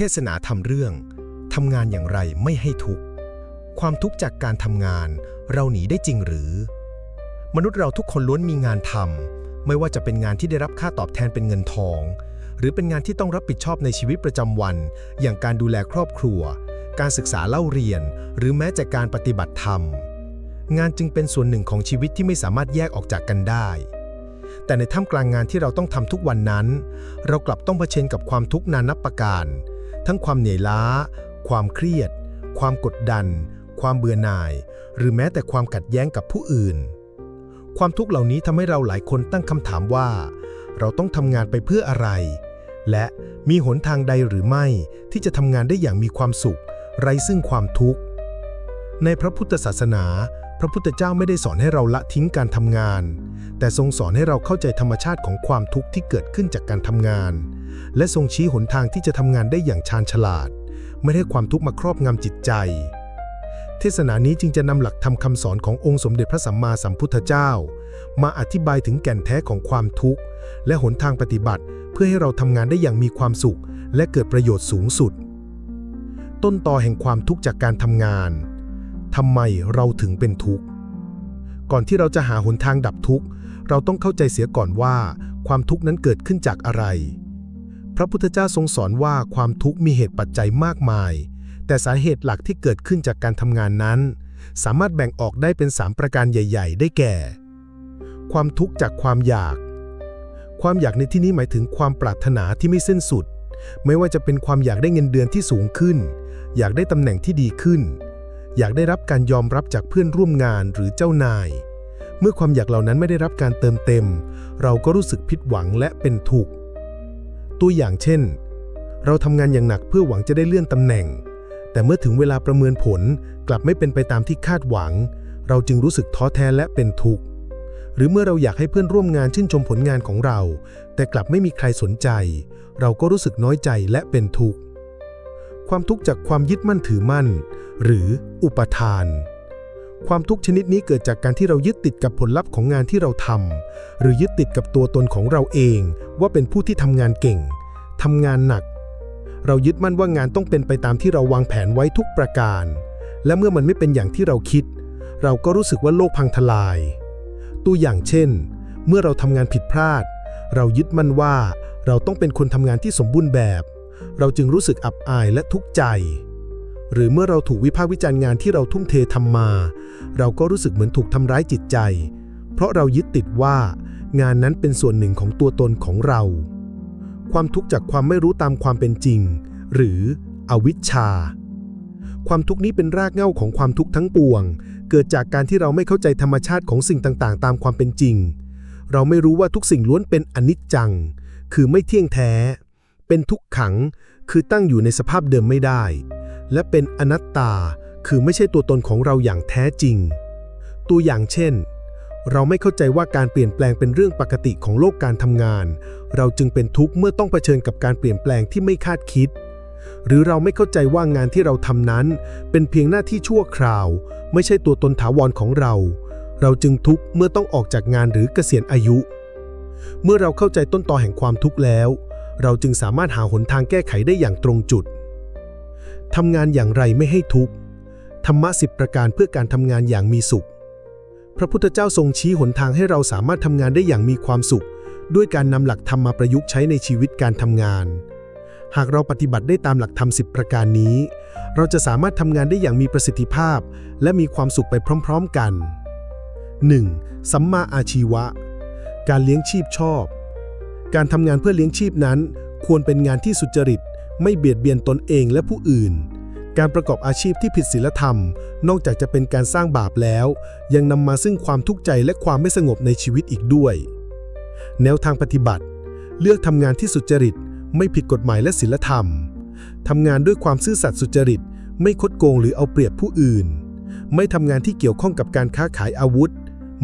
ทศนาทำเรื่องทำงานอย่างไรไม่ให้ทุกข์ ความทุกข์จากการทำงานเราหนีได้จริงหรือ มนุษย์เราทุกคนล้วนมีงานทำไม่ว่าจะเป็นงานที่ได้รับค่าตอบแทนเป็นเงินทอง หรือเป็นงานที่ต้องรับผิดชอบในชีวิตประจำวัน อย่างการดูแลครอบครัว การศึกษาเล่าเรียน หรือแม้แต่การปฏิบัติธรรม งานจึงเป็นส่วนหนึ่งของชีวิตที่ไม่สามารถแยกออกจากกันได้แต่ในท่ามกลางงานที่เราต้องทำทุกวันนั้น เรากลับต้องเผชิญกับความทุกข์นานับประการ ทั้งความเหนื่อยล้า ความเครียด ความกดดัน ความเบื่อหน่าย หรือแม้แต่ความขัดแย้งกับผู้อื่น ความทุกข์เหล่านี้ทำให้เราหลายคนตั้งคำถามว่า เราต้องทำงานไปเพื่ออะไร และมีหนทางใดหรือไม่ที่จะทำงานได้อย่างมีความสุข ไร้ซึ่งความทุกข์ ในพระพุทธศาสนา พระพุทธเจ้าไม่ได้สอนให้เราละทิ้งการทำงาน แต่ทรงสอนให้เราเข้าใจธรรมชาติของความทุกข์ที่เกิดขึ้นจากการทำงาน และทรงชี้หนทางที่จะทำงานได้อย่างชาญฉลาด ไม่ให้ความทุกข์มาครอบงำจิตใจ เทศนานี้จึงจะนำหลักธรรมคำสอนขององค์สมเด็จพระสัมมาสัมพุทธเจ้า มาอธิบายถึงแก่นแท้ของความทุกข์ และหนทางปฏิบัติ เพื่อให้เราทำงานได้อย่างมีความสุข และเกิดประโยชน์สูงสุด ต้นตอแห่งความทุกข์จากการทำงานทำไมเราถึงเป็นทุกข์ก่อนที่เราจะหาหนทางดับทุกข์ เราต้องเข้าใจเสียก่อนว่า ความทุกข์นั้นเกิดขึ้นจากอะไร ระพุทธเจ้าทรงสอนว่าความทุกข์มีเหตุปัจจัยมากมาย แต่สาเหตุหลักที่เกิดขึ้นจากการทำงานนั้น สามารถแบ่งออกได้เป็น 3 ประการใหญ่ ๆ ได้แก่ ความทุกข์จากความอยาก ความอยากในที่นี้หมายถึงความปรารถนาที่ไม่สิ้นสุด ไม่ว่าจะเป็นความอยากได้เงินเดือนที่สูงขึ้น อยากได้ตำแหน่งที่ดีขึ้น อยากได้รับการยอมรับจากเพื่อนร่วมงานหรือเจ้านาย เมื่อความอยากเหล่านั้นไม่ได้รับการเติมเต็ม เราก็รู้สึกผิดหวังและเป็นทุกข์ ตัวอย่างเช่น เราทำงานอย่างหนักเพื่อหวังจะได้เลื่อนตำแหน่ง แต่เมื่อถึงเวลาประเมินผลกลับไม่เป็นไปตามที่คาดหวัง เราจึงรู้สึกท้อแท้และเป็นทุกข์ หรือเมื่อเราอยากให้เพื่อนร่วมงานชื่นชมผลงานของเรา แต่กลับไม่มีใครสนใจ เราก็รู้สึกน้อยใจและเป็นทุกข์ ความทุกข์จากความยึดมั่นถือมั่น หรืออุปทาน ความทุกข์ชนิดนี้เกิดจากการที่เรายึดติดกับผลลัพธ์ของงานที่เราทำหรือยึดติดกับตัวตนของเราเอง ว่าเป็นผู้ที่ทำงานเก่งทำงานหนัก เรายึดมั่นว่างานต้องเป็นไปตามที่เราวางแผนไว้ทุกประการ และเมื่อมันไม่เป็นอย่างที่เราคิด เราก็รู้สึกว่าโลกพังทลาย ตัวอย่างเช่น เมื่อเราทำงานผิดพลาด เรายึดมั่นว่า เราต้องเป็นคนทำงานที่สมบูรณ์แบบ เราจึงรู้สึกอับอายและทุกข์ใจ หรือเมื่อเราถูกวิพากษ์วิจารณ์งานที่เราทุ่มเททำมา เราก็รู้สึกเหมือนถูกทำร้ายจิตใจ เพราะเรายึดติดว่า งานนั้นเป็นส่วนหนึ่งของตัวตนของเรา ความทุกข์จากความไม่รู้ตามความเป็นจริง หรืออวิชชา ความทุกข์นี้เป็นรากเหง้าของความทุกข์ทั้งปวง เกิดจากการที่เราไม่เข้าใจธรรมชาติของสิ่งต่างๆ ตามความเป็นจริง เราไม่รู้ว่าทุกสิ่งล้วนเป็นอนิจจัง คือไม่เที่ยงแท้ เป็นทุกขัง คือตั้งอยู่ในสภาพเดิมไม่ได้ และเป็นอนัตตา คือไม่ใช่ตัวตนของเราอย่างแท้จริง ตัวอย่างเช่น เราไม่เข้าใจว่าการเปลี่ยนแปลงเป็นเรื่องปกติของโลกการทำงาน เราจึงเป็นทุกข์เมื่อต้องเผชิญกับการเปลี่ยนแปลงที่ไม่คาดคิด หรือเราไม่เข้าใจว่างานที่เราทำนั้น เป็นเพียงหน้าที่ชั่วคราว ไม่ใช่ตัวตนถาวรของเรา เราจึงทุกข์เมื่อต้องออกจากงานหรือเกษียณอายุ เมื่อเราเข้าใจต้นตอแห่งความทุกข์แล้ว เราจึงสามารถหาหนทางแก้ไขได้อย่างตรงจุด ทำงานอย่างไรไม่ให้ทุกข์ ธรรมะสิบประการเพื่อการทำงานอย่างมีสุข พระพุทธเจ้าทรงชี้หนทางให้เราสามารถทำงานได้อย่างมีความสุข ด้วยการนำหลักธรรมมาประยุกต์ใช้ในชีวิตการทำงาน หากเราปฏิบัติได้ตามหลักธรรมสิบประการนี้ เราจะสามารถทำงานได้อย่างมีประสิทธิภาพ และมีความสุขไปพร้อม ๆกัน 1. สัมมาอาชีวะ การเลี้ยงชีพชอบ การทำงานเพื่อเลี้ยงชีพนั้น ควรเป็นงานที่สุจริต ไม่เบียดเบียนตนเองและผู้อื่น การประกอบอาชีพที่ผิดศีลธรรม นอกจากจะเป็นการสร้างบาปแล้ว ยังนำมาซึ่งความทุกข์ใจและความไม่สงบในชีวิตอีกด้วย แนวทางปฏิบัติ เลือกทำงานที่สุจริต ไม่ผิดกฎหมายและศีลธรรมทำงานด้วยความซื่อสัตย์สุจริต ไม่คดโกงหรือเอาเปรียบผู้อื่น ไม่ทำงานที่เกี่ยวข้องกับการค้าขายอาวุธ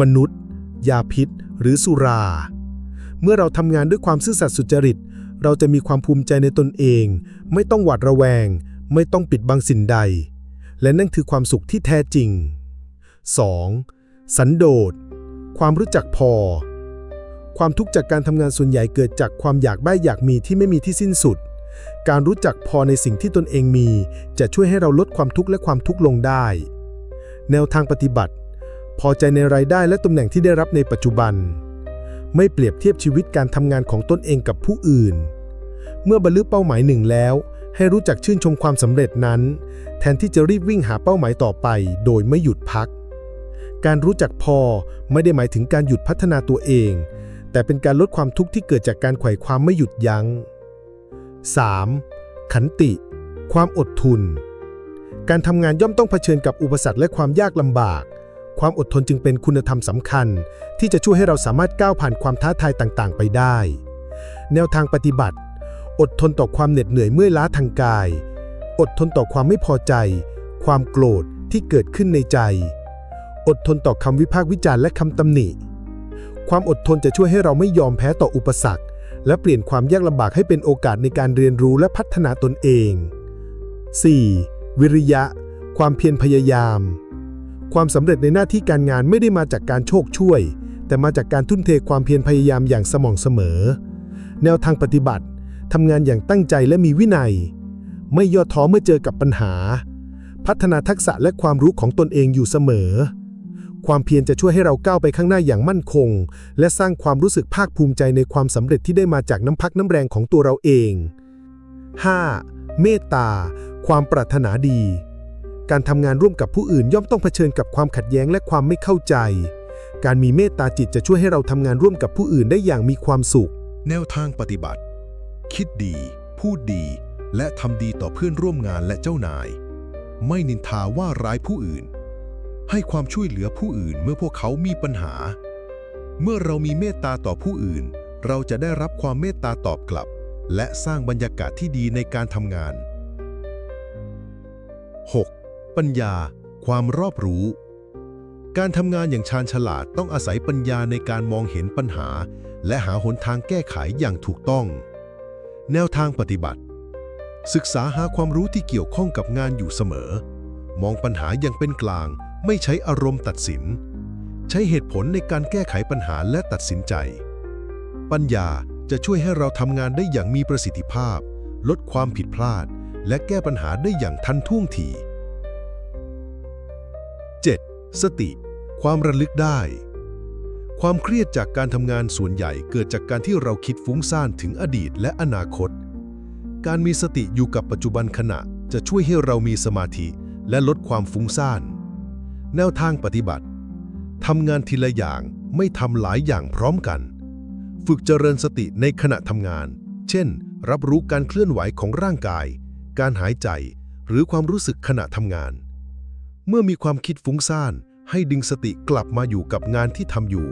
มนุษย์ ยาพิษ หรือสุรา เมื่อเราทำงานด้วยความซื่อสัตย์สุจริต เราจะมีความภูมิใจในตนเอง ไม่ต้องหวาดระแวง ไม่ต้องปิดบังสิ่งใด และนั่นคือความสุขที่แท้จริง 2. สันโดษ ความรู้จักพอ ความทุกข์จากการทำงานส่วนใหญ่เกิดจากความอยากได้อยากมีที่ไม่มีที่สิ้นสุด การรู้จักพอในสิ่งที่ตนเองมี จะช่วยให้เราลดความทุกข์และความทุกข์ลงได้ แนวทางปฏิบัติ พอใจในรายได้และตำแหน่งที่ได้รับในปัจจุบันไม่เปรียบเทียบชีวิตการทำงานของตนเองกับผู้อื่น เมื่อบรรลุเป้าหมายหนึ่งแล้ว ให้รู้จักชื่นชมความสำเร็จนั้น แทนที่จะรีบวิ่งหาเป้าหมายต่อไป โดยไม่หยุดพัก การรู้จักพอไม่ได้หมายถึงการหยุดพัฒนาตัวเอง แต่เป็นการลดความทุกข์ที่เกิดจากการไขว่ความไม่หยุดยัง้ง 3. ขันติ ความอดทนการทำงานย่อมต้องเผชิญกับอุปสรรคและความยากลำบาก ความอดทนจึงเป็นคุณธรรมสำคัญ ที่จะช่วยให้เราสามารถก้าวผ่านความท้าทายต่างๆ ไปได้ แนวทางปฏิบัติ อดทนต่อความเหน็ดเหนื่อยเมื่อยล้าทางกาย อดทนต่อความไม่พอใจ ความโกรธที่เกิดขึ้นในใจ อดทนต่อคำวิพากษ์วิจารณ์และคำตำหนิ ความอดทนจะช่วยให้เราไม่ยอมแพ้ต่ออุปสรรค และเปลี่ยนความยากลำบากให้เป็นโอกาสในการเรียนรู้และพัฒนาตนเอง 4. วิริยะ ความเพียรพยายาม ความสำเร็จในหน้าที่การงานไม่ได้มาจากการโชคช่วย แต่มาจากการทุ่มเทความเพียรพยายามอย่างสม่ำเสมอ แนวทางปฏิบัติ ทำงานอย่างตั้งใจและมีวินัย ไม่ย่อท้อเมื่อเจอกับปัญหา พัฒนาทักษะและความรู้ของตนเองอยู่เสมอ ความเพียรจะช่วยให้เราก้าวไปข้างหน้าอย่างมั่นคง และสร้างความรู้สึกภาคภูมิใจในความสำเร็จที่ได้มาจากน้ำพักน้ำแรงของตัวเราเอง 5. เมตตา ความปรารถนาดี การทำงานร่วมกับผู้อื่นย่อมต้องเผชิญกับความขัดแย้งและความไม่เข้าใจ การมีเมตตาจิตจะช่วยให้เราทำงานร่วมกับผู้อื่นได้อย่างมีความสุข แนวทางปฏิบัติ คิดดี พูดดี และทำดีต่อเพื่อนร่วมงานและเจ้านาย ไม่นินทาว่าร้ายผู้อื่น ให้ความช่วยเหลือผู้อื่นเมื่อพวกเขามีปัญหา เมื่อเรามีเมตตาต่อผู้อื่น เราจะได้รับความเมตตาตอบกลับ และสร้างบรรยากาศที่ดีในการทำงาน 6. ปัญญา ความรอบรู้ การทำงานอย่างชาญฉลาดต้องอาศัยปัญญาในการมองเห็นปัญหา และหาหนทางแก้ไขอย่างถูกต้อง แนวทางปฏิบัติ ศึกษาหาความรู้ที่เกี่ยวข้องกับงานอยู่เสมอ มองปัญหาอย่างเป็นกลาง ไม่ใช้อารมณ์ตัดสิน ใช้เหตุผลในการแก้ไขปัญหาและตัดสินใจ ปัญญาจะช่วยให้เราทำงานได้อย่างมีประสิทธิภาพ ลดความผิดพลาด และแก้ปัญหาได้อย่างทันท่วงที 7. สติ ความระลึกได้ ความเครียดจากการทำงานส่วนใหญ่เกิดจากการที่เราคิดฟุ้งซ่านถึงอดีตและอนาคต การมีสติอยู่กับปัจจุบันขณะจะช่วยให้เรามีสมาธิและลดความฟุ้งซ่าน แนวทางปฏิบัติทำงานทีละอย่างไม่ทำหลายอย่างพร้อมกัน ฝึกเจริญสติในขณะทำงาน เช่น รับรู้การเคลื่อนไหวของร่างกาย การหายใจ หรือความรู้สึกขณะทำงาน เมื่อมีความคิดฟุ้งซ่านให้ดึงสติกลับมาอยู่กับงานที่ทำอยู่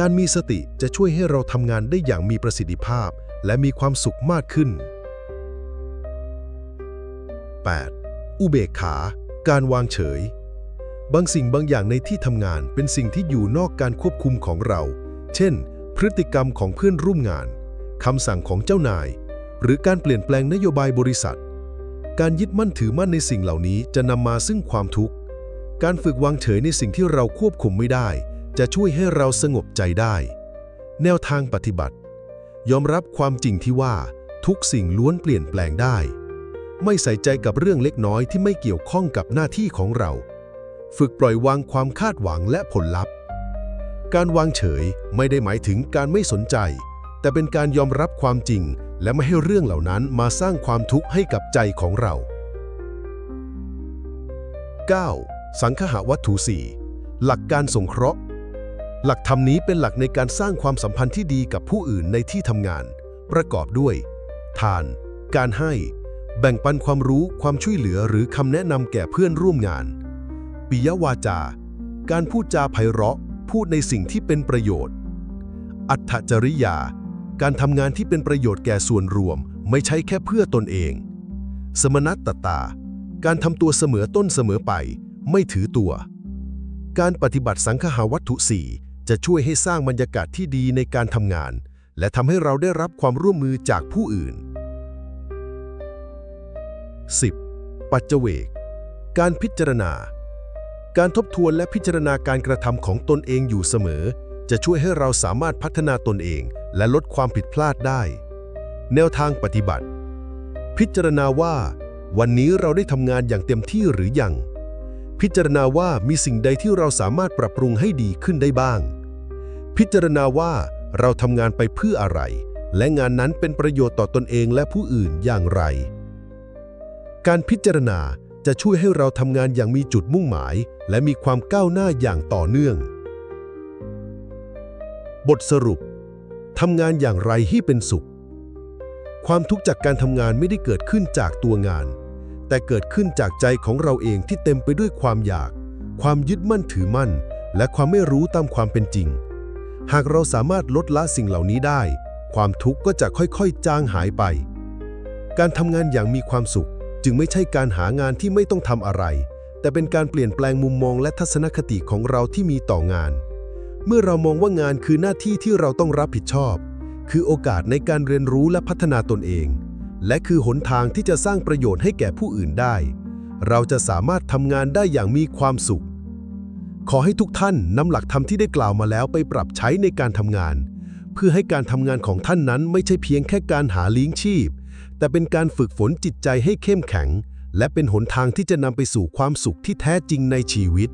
การมีสติจะช่วยให้เราทำงานได้อย่างมีประสิทธิภาพ และมีความสุขมากขึ้น 8. อุเบกขา การวางเฉย บางสิ่งบางอย่างในที่ทำงานเป็นสิ่งที่อยู่นอกการควบคุมของเรา เช่น พฤติกรรมของเพื่อนร่วมงานคำสั่งของเจ้านาย หรือการเปลี่ยนแปลงนโยบายบริษัท การยึดมั่นถือมั่นในสิ่งเหล่านี้จะนำมาซึ่งความทุกข์ การฝึกวางเฉยในสิ่งที่เราควบคุมไม่ได้ จะช่วยให้เราสงบใจได้ แนวทางปฏิบัติ ยอมรับความจริงที่ว่าทุกสิ่งล้วนเปลี่ยนแปลงได้ ไม่ใส่ใจกับเรื่องเล็กน้อยที่ไม่เกี่ยวข้องกับหน้าที่ของเรา ฝึกปล่อยวางความคาดหวังและผลลัพธ์ การวางเฉยไม่ได้หมายถึงการไม่สนใจ แต่เป็นการยอมรับความจริง และไม่ให้เรื่องเหล่านั้นมาสร้างความทุกข์ให้กับใจของเรา 9. สังคหวัตถุสี่หลักการสงเคราะห์ หลักธรรมนี้เป็นหลักในการสร้างความสัมพันธ์ที่ดีกับผู้อื่นในที่ทำงาน ประกอบด้วย ทาน การให้ แบ่งปันความรู้ความช่วยเหลือหรือคำแนะนำแก่เพื่อนร่วมงาน ปิยวาจา การพูดจาไพเราะ พูดในสิ่งที่เป็นประโยชน์ อัตถจริยา การทำงานที่เป็นประโยชน์แก่ส่วนรวม ไม่ใช่แค่เพื่อตนเอง สมนัตตตา การทำตัวเสมอต้นเสมอไป ไม่ถือตัว การปฏิบัติสังคหาวัตถุสี่ จะช่วยให้สร้างบรรยากาศที่ดีในการทำงาน และทำให้เราได้รับความร่วมมือจากผู้อื่น 10. ปัจเจเวก การพิจารณา การทบทวนและพิจารณาการกระทำของตนเองอยู่เสมอ จะช่วยให้เราสามารถพัฒนาตนเอง และลดความผิดพลาดได้ แนวทางปฏิบัติ พิจารณาว่า วันนี้เราได้ทำงานอย่างเต็มที่หรือยังพิจารณาว่ามีสิ่งใดที่เราสามารถปรับปรุงให้ดีขึ้นได้บ้าง พิจารณาว่าเราทำงานไปเพื่ออะไร และงานนั้นเป็นประโยชน์ต่อตนเองและผู้อื่นอย่างไร การพิจารณาจะช่วยให้เราทำงานอย่างมีจุดมุ่งหมาย และมีความก้าวหน้าอย่างต่อเนื่อง บทสรุปทำงานอย่างไรให้เป็นสุข ความทุกข์จากการทำงานไม่ได้เกิดขึ้นจากตัวงาน แต่เกิดขึ้นจากใจของเราเองที่เต็มไปด้วยความอยาก ความยึดมั่นถือมั่น และความไม่รู้ตามความเป็นจริง หากเราสามารถลดละสิ่งเหล่านี้ได้ ความทุกข์ก็จะค่อยๆ จางหายไป การทำงานอย่างมีความสุข จึงไม่ใช่การหางานที่ไม่ต้องทำอะไร แต่เป็นการเปลี่ยนแปลงมุมมองและทัศนคติของเราที่มีต่องาน เมื่อเรามองว่างานคือหน้าที่ที่เราต้องรับผิดชอบ คือโอกาสในการเรียนรู้และพัฒนาตนเอง และคือหนทางที่จะสร้างประโยชน์ให้แก่ผู้อื่นได้ เราจะสามารถทำงานได้อย่างมีความสุข ขอให้ทุกท่านนำหลักธรรมที่ได้กล่าวมาแล้วไปปรับใช้ในการทำงาน เพื่อให้การทำงานของท่านนั้นไม่ใช่เพียงแค่การหาเลี้ยงชีพ แต่เป็นการฝึกฝนจิตใจให้เข้มแข็ง และเป็นหนทางที่จะนำไปสู่ความสุขที่แท้จริงในชีวิต